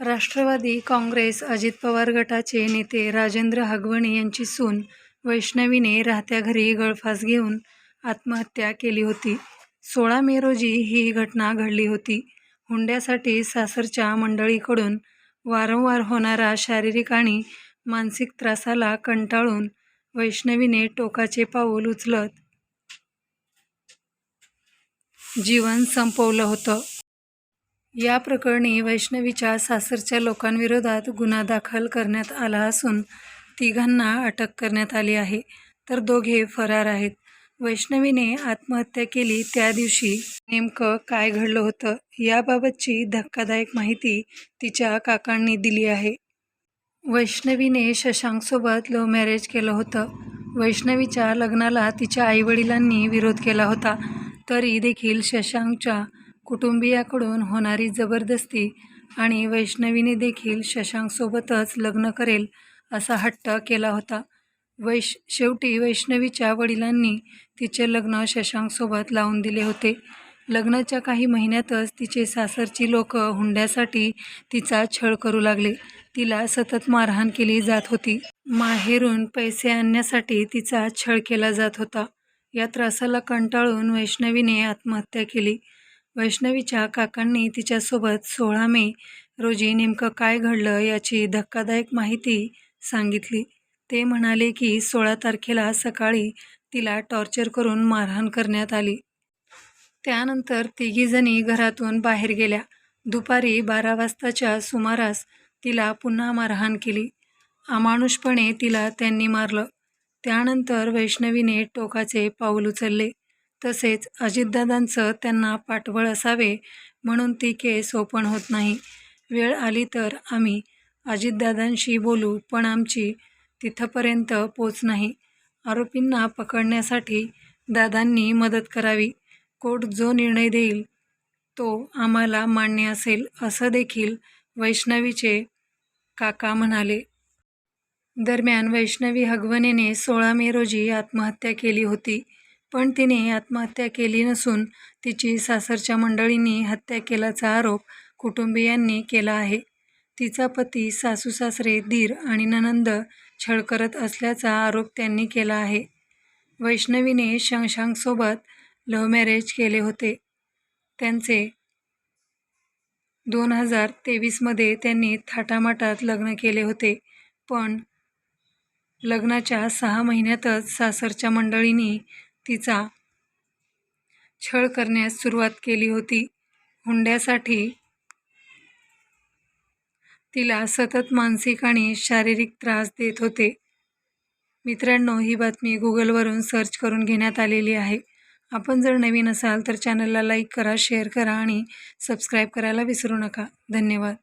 राष्ट्रवादी काँग्रेस अजित पवार गटाचे नेते राजेंद्र हगवणे यांची सून वैष्णवीने राहत्या घरी गळफास घेऊन आत्महत्या केली होती. सोळा मे रोजी ही घटना घडली होती. हुंड्यासाठी सासरच्या मंडळीकडून वारंवार होणारा शारीरिक आणि मानसिक त्रासाला कंटाळून वैष्णवीने टोकाचे पाऊल उचलत जीवन संपवलं होतं. या प्रकरणी वैष्णवीच्या सासरच्या लोकांविरोधात गुन्हा दाखल करण्यात आला असून तिघांना अटक करण्यात आली आहे, तर दोघे फरार आहेत. वैष्णवीने आत्महत्या केली त्या दिवशी नेमकं काय घडलं होतं, याबाबतची धक्कादायक माहिती तिच्या काकांनी दिली आहे. वैष्णवीने शशांकसोबत लव्ह मॅरेज केलं होतं. वैष्णवीच्या लग्नाला तिच्या आईवडिलांनी विरोध केला होता. तरी देखील शशांकच्या कुटुंबियाकडून होणारी जबरदस्ती आणि वैष्णवीने देखील शशांकसोबतच लग्न करेल असा हट्ट केला होता. वैश शेवटी वैष्णवीच्या वडिलांनी तिचे लग्न शशांकसोबत लावून दिले होते. लग्नाच्या काही महिन्यातच तिचे सासरची लोक हुंड्यासाठी तिचा छळ करू लागले. तिला सतत मारहाण केली जात होती. माहेरून पैसे आणण्यासाठी तिचा छळ केला जात होता. या त्रासाला कंटाळून वैष्णवीने आत्महत्या केली. वैष्णवीच्या काकांनी तिच्यासोबत सोळा मे रोजी नेमकं काय घडलं याची धक्कादायक माहिती सांगितली. ते म्हणाले की सोळा तारखेला सकाळी तिला टॉर्चर करून मारहाण करण्यात आली. त्यानंतर तिघीजणी घरातून बाहेर गेल्या. दुपारी बारा वाजताच्या सुमारास तिला पुन्हा मारहाण केली. अमानुषपणे तिला त्यांनी मारलं. त्यानंतर वैष्णवीने टोकाचे पाऊल उचलले. तसेच अजितदादांचं त्यांना पाठबळ असावे म्हणून ती केस ओपन होत नाही. वेळ आली तर आम्ही अजितदादांशी बोलू पण आमची तिथपर्यंत पोच नाही. आरोपींना पकडण्यासाठी दादांनी मदत करावी. कोर्ट जो निर्णय देईल तो आम्हाला मान्य असेल असं देखील वैष्णवीचे काका म्हणाले. दरम्यान वैष्णवी हगवनेने सोळा मे रोजी आत्महत्या केली होती. पण तिने आत्महत्या केली नसून तिची सासरच्या मंडळींनी हत्या केल्याचा आरोप कुटुंबीयांनी केला आहे. तिचा पती, सासू-सासरे, दीर आणि ननंद छळ करत असल्याचा आरोप त्यांनी केला आहे. वैष्णवीने शंशांगसोबत लव्ह मॅरेज केले होते. त्यांचे दोन हजार तेवीसमध्ये त्यांनी थाटामाटात लग्न केले होते. पण लग्नाच्या सहा महिन्यातच सासरच्या मंडळींनी तिचा छळ करण्यास सुरुवात केली होती. हुंड्यासाठी तिला सतत मानसिक आणि शारीरिक त्रास देत होते. मित्रांनो, ही बातमी गुगलवरून सर्च करून घेण्यात आलेली आहे. आपण जर नवीन असाल तर चॅनलला लाईक करा, शेअर करा आणि सबस्क्राईब करायला विसरू नका. धन्यवाद.